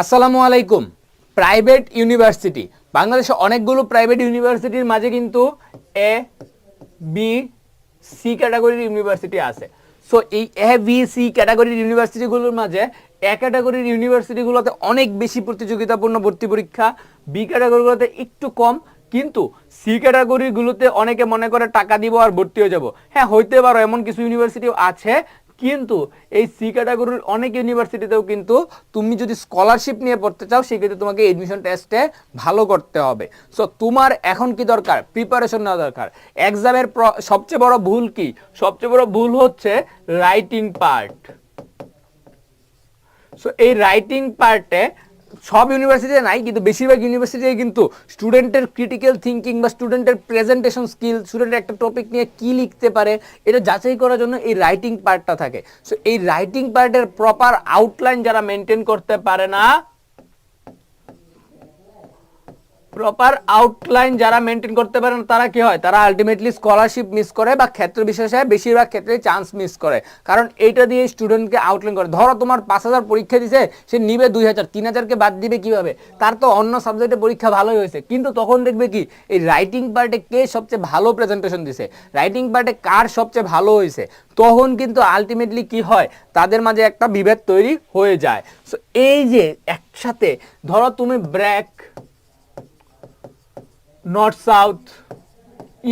আসসালামু আলাইকুম। Private university. বাংলাদেশে অনেকগুলো প্রাইভেট ইউনিভার্সিটির মাঝে কিন্তু এ, বি, সি ক্যাটাগরির ইউনিভার্সিটি আছে। সো এই এ, বি, সি ক্যাটাগরির ইউনিভার্সিটিগুলোর মাঝে এ ক্যাটাগরির ইউনিভার্সিটিগুলোতে অনেক বেশি প্রতিযোগিতাপূর্ণ ভর্তি পরীক্ষা, বি ক্যাটাগরিগুলোতে একটু কম, কিন্তু সি ক্যাটাগরিগুলোতে অনেকে মনে করে টাকা দিব আর ভর্তি হয়ে যাব। হ্যাঁ হইতে পারো, এমন কিছু ইউনিভার্সিটিও আছে কিন্তু এই সি ক্যাটাগরির অনেক ইউনিভার্সিটিতেও কিন্তু তুমি যদি স্কলারশিপ নিয়ে পড়তে চাও, সেক্ষেত্রে তোমাকে এডমিশন টেস্টে ভালো করতে হবে। সো তোমার এখন কি দরকার? প্রিপারেশন নেওয়া দরকার। এক্সামের সবচেয়ে বড় ভুল কি? সবচেয়ে বড় ভুল হচ্ছে রাইটিং পার্ট সো এই রাইটিং পার্টে সব ইউনিভার্সিটিতে নাই, কিন্তু বেশিরভাগ ইউনিভার্সিটিতে কিন্তু স্টুডেন্টের ক্রিটিক্যাল থিঙ্কিং বা স্টুডেন্টের প্রেজেন্টেশন স্কিল স্টুডেন্টের একটা টপিক নিয়ে কি লিখতে পারে, এটা যাচাই করার জন্য এই রাইটিং পার্টটা থাকে। সো এই রাইটিং পার্টের প্রপার আউটলাইন যারা মেনটেন করতে পারে না প্রপার আউটলাইন যারা মেনটেন করতে পারে না তারা কি হয়? তারা আলটিমেটলি স্কলারশিপ মিস করে বা ক্ষেত্র বিশেষে বেশিরভাগ ক্ষেত্রে চান্স মিস করে। কারণ এইটা দিয়ে স্টুডেন্টকে আউটলাইন করে। ধরো তোমার পাঁচ হাজার পরীক্ষা দিছে, সে নিবে দুই হাজার, তিন হাজারকে বাদ দিবে কীভাবে? তার তো অন্য সাবজেক্টে পরীক্ষা ভালোই হয়েছে। কিন্তু তখন দেখবে কি, এই রাইটিং পার্টে কে সবচেয়ে ভালো প্রেজেন্টেশন দিছে? রাইটিং পার্টে কার সবচেয়ে ভালো হয়েছে? তখন কিন্তু আলটিমেটলি কি হয়? তাদের মাঝে একটা বিভেদ তৈরি হয়ে যায়। সো এই যে একসাথে, ধরো তুমি ব্র্যাক নর্থ সাউথ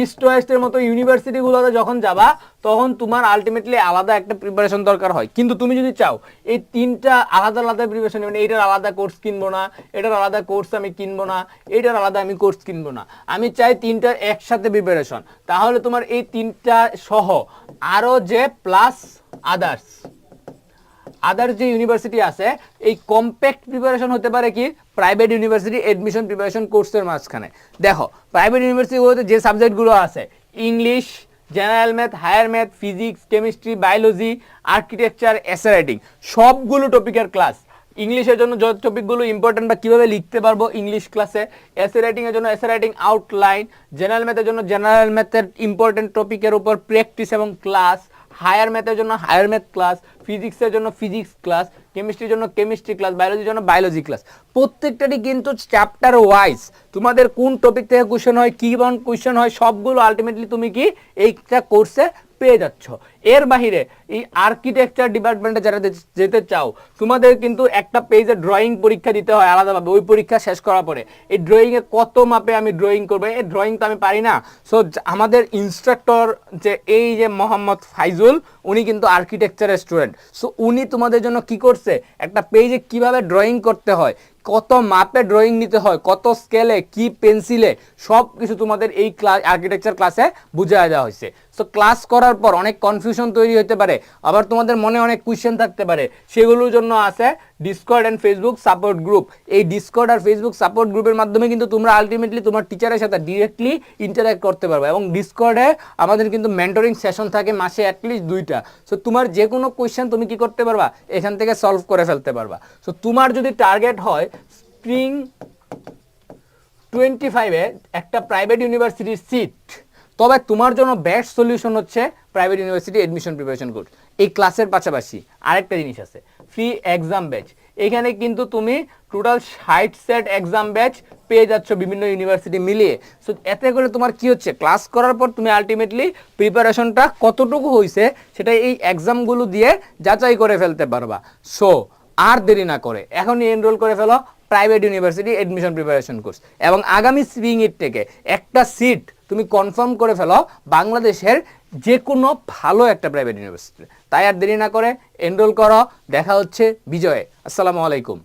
ইস্ট ওয়েস্টের মতো ইউনিভার্সিটিগুলোতে যখন যাবা, তখন তোমার আলটিমেটলি আলাদা একটা প্রিপারেশন দরকার হয়। কিন্তু তুমি যদি চাও, এই তিনটা আলাদা আলাদা প্রিপারেশন মানে এইটার আলাদা কোর্স কিনবো না, এটার আলাদা কোর্স আমি কিনবো না এইটার আলাদা আমি কোর্স কিনবো না। আমি চাই তিনটার একসাথে প্রিপারেশন তাহলে তোমার এই তিনটা সহ আরও যে প্লাস আদার্স আদার যে ইউনিভার্সিটি আছে, এই কম্প্যাক্ট প্রিপারেশন হতে পারে কি? প্রাইভেট ইউনিভার্সিটি এডমিশন প্রিপারেশন কোর্সের মাঝখানে। দেখো প্রাইভেট ইউনিভার্সিটিগুলোতে যে সাবজেক্টগুলো আছে English general math higher math physics chemistry biology architecture essay writing সবগুলো টপিকের ক্লাস ইংলিশের জন্য যত টপিকগুলো ইম্পর্টেন্ট বা কীভাবে লিখতে পারব ইংলিশ ক্লাসে এসে রাইটিংয়ের জন্য এসে রাইটিং আউটলাইন জেনারেল ম্যাথের জন্য জেনারেল ম্যাথের ইম্পর্টেন্ট টপিকের উপর প্র্যাকটিস এবং ক্লাস হায়ার ম্যাথের জন্য হায়ার ম্যাথ ক্লাস ফিজিক্সের জন্য ফিজিক্স ক্লাস কেমিস্ট্রির জন্য কেমিস্ট্রি ক্লাস বায়োলজির জন্য বায়োলজি ক্লাস প্রত্যেকটারই কিন্তু চ্যাপ্টার ওয়াইজ তোমাদের কোন টপিক থেকে কোশ্চেন হয়, কী বন কোশ্চেন হয়, সবগুলো আলটিমেটলি তুমি কি এইটা কোর্সে পেয়ে যাচ্ছ। এর বাহিরে এই আর্কিটেকচার ডিপার্টমেন্টে যারা যেতে চাও, তোমাদের কিন্তু একটা পেজে ড্রয়িং পরীক্ষা দিতে হয় আলাদাভাবে। ওই পরীক্ষা শেষ করার পরে। এই ড্রয়িংয়ে কত মাপে আমি ড্রয়িং করব? এই ড্রয়িং তো আমি পারি না। সো আমাদের ইনস্ট্রাক্টর যে এই যে মোহাম্মদ ফাইজুল, উনি কিন্তু আর্কিটেকচারের স্টুডেন্ট সো উনি তোমাদের জন্য কি করছে? একটা পেজে কীভাবে ড্রয়িং করতে হয়? কত মাপে ড্রয়িং নিতে হয়? কত স্কেলে কি পেন্সিলে সব কিছু তোমাদের এই ক্লাস আর্কিটেকচার ক্লাসে বুঝাই দেওয়া হয়েছে। সো ক্লাস করার পর অনেক কনফিউশন তৈরি হতে পারে। আবার তোমাদের মনে অনেক কোয়েশ্চেন থাকতে পারে। সেগুলোর জন্য আছে Discord and Facebook support group এই ডিসকর্ড আর ফেসবুক সাপোর্ট গ্রুপের মাধ্যমে কিন্তু তোমরা আলটিমেটলি তোমার টিচারের সাথে ডিরেক্টলি ইন্টারাক্ট করতে পারবে এবং ডিসকর্ডে আমাদের কিন্তু মেন্টরিং সেশন থাকে মাসে অ্যাটলিস্ট দুইটা। সো তোমার যে কোনো কোয়েশ্চেন তুমি কি করতে পারবা? এখান থেকে সলভ করে ফেলতে পারবা। সো তোমার যদি টার্গেট হয় স্প্রিং টোয়েন্টি ফাইভে একটা প্রাইভেট ইউনিভার্সিটির সিট তবে তোমার জন্য বেস্ট সলিউশন হচ্ছে private university admission preparation course এই ক্লাসের পাশাপাশি আরেকটা জিনিস আছে ফ্রি এক্সাম ব্যাচ এখানে কিন্তু তুমি টোটাল ষাট সেট এক্সাম ব্যাচ পেয়ে যাচ্ছ বিভিন্ন ইউনিভার্সিটি মিলিয়ে। সো এতে করে তোমার কি হচ্ছে? ক্লাস করার পর তুমি আলটিমেটলি প্রিপারেশনটা কতটুকু হয়েছে সেটা এই এক্সামগুলো দিয়ে যাচাই করে ফেলতে পারবা। সো আর দেরি না করে, এখনই এনরোল করে ফেলো private university admission preparation course এবং আগামী স্প্রিং ইট থেকে একটা সিট তুমি কনফার্ম করে ফেলো বাংলাদেশের যে কোনো ভালো একটা প্রাইভেট ইউনিভার্সিটি তাই আর দেরি না করে এনরোল করো। দেখা হচ্ছে বিজয়ে। আসসালামু আলাইকুম।